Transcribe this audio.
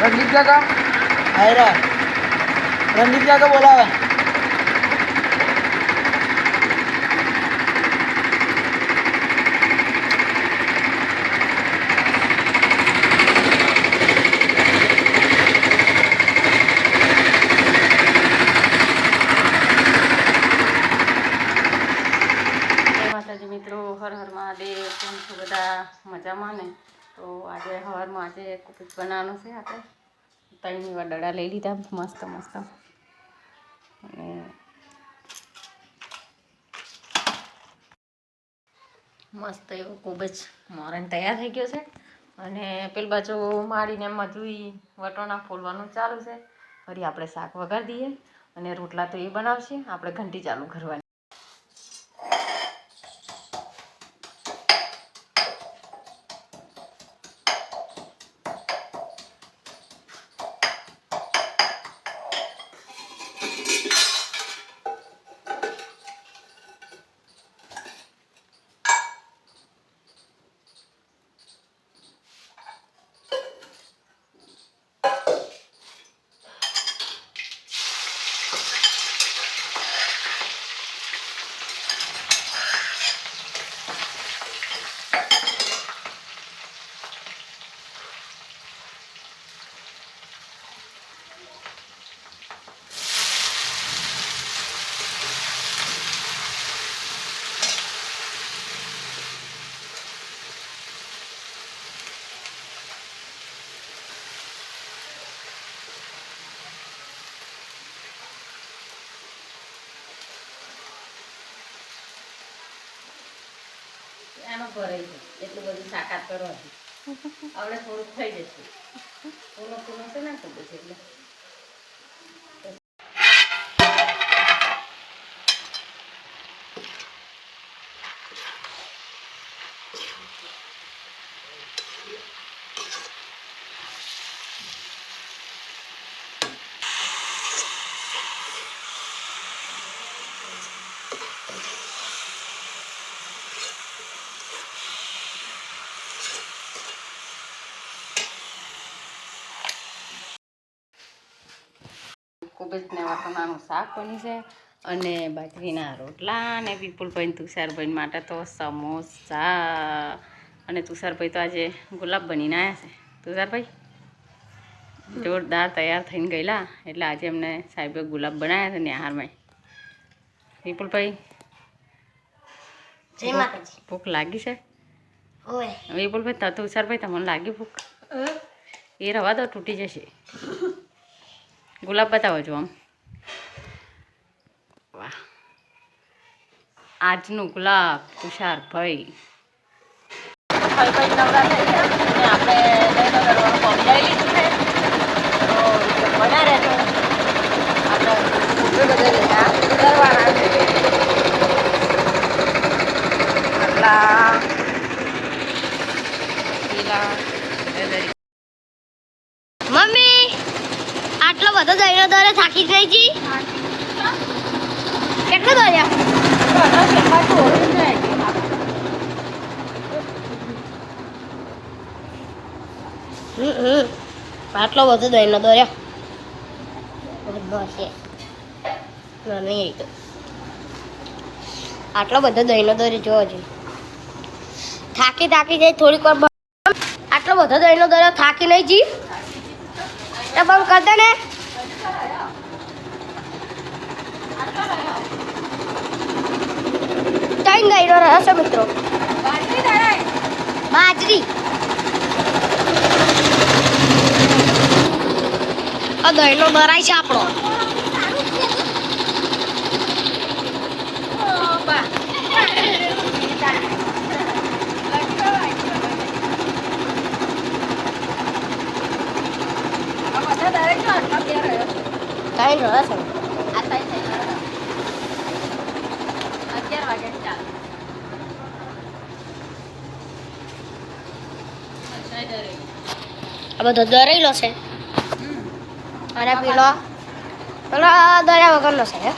રણદીપ કાકા હાયરા. રણદીપ કાકા બોલાવે. જય માતાજી મિત્રો હર હર મહાદેવ. કેમ છો બધા? મજામાં ને? તો આજે સવારમાં આજે કુકીઝ બનાવવાનું છે આપણે. ત્રણ એવા દડા લઈ લીધા, મસ્ત મસ્ત. અને મસ્ત એવો ખૂબ જ મોરન તૈયાર થઈ ગયો છે. અને પેલી બાજુ માળીને મજૂરી વટોણા ફોલવાનું ચાલુ છે. ફરી આપણે શાક વઘાર દઈએ અને રોટલા તો એ બનાવશે. આપણે ઘંટી ચાલુ કરવાની એમાં ભરાઈ છે એટલું બધું સાકાત કરવાથી. હવે થોડુંક થઈ જશે. પૂનો પૂનો છે ને ખૂબ છે એટલે. ખૂબ જ શાક બની છે. અને બાજરીના રોટલા અને વિપુલભાઈ તુષારભાઈ માટે તો સમોસા. અને તુષારભાઈ તો આજે ગુલાબ બનીને આવ્યા છે. તુષારભાઈ જોરદાર તૈયાર થઈને ગયેલા. એટલે આજે અમને સાહેબે ગુલાબ બનાવ્યા છે નિહારમાં વિપુલભાઈ જય માતાજી. ભૂખ લાગી છે? વિપુલભાઈ તુષારભાઈ તમને લાગી ભૂખ? એ રવા દો તૂટી જશે. ગુલાબ બતાવો છો આમ. વાહ. આજનું ગુલાબ તુષારભાઈ ભાઈ. નવરા મમ્મી! આટલો બધો દહીનો દરે થાકી ગઈ છી કેટલો દોર્યા? આટલો બધો દોર્યા. બધો ના, નહીં એ તો. આટલો બધો દહીનો દોર્યો જોવો જોઈએ થાકી થાકી જાય થોડીક વાર આટલો બધો દહીનો દોર્યો થાકી નહીં જી? બંધ કર દે ને? ત્રણ દહીનો રહ્યો છે મિત્રો. બાજરી. આ દહીનો દરાય છે આપણો. ત્રણ રહ્યો છે અગિયાર વાગે ચાલે આ બધો દરેલો છે અને પેલો પેલો દર્યા વગરનો છે?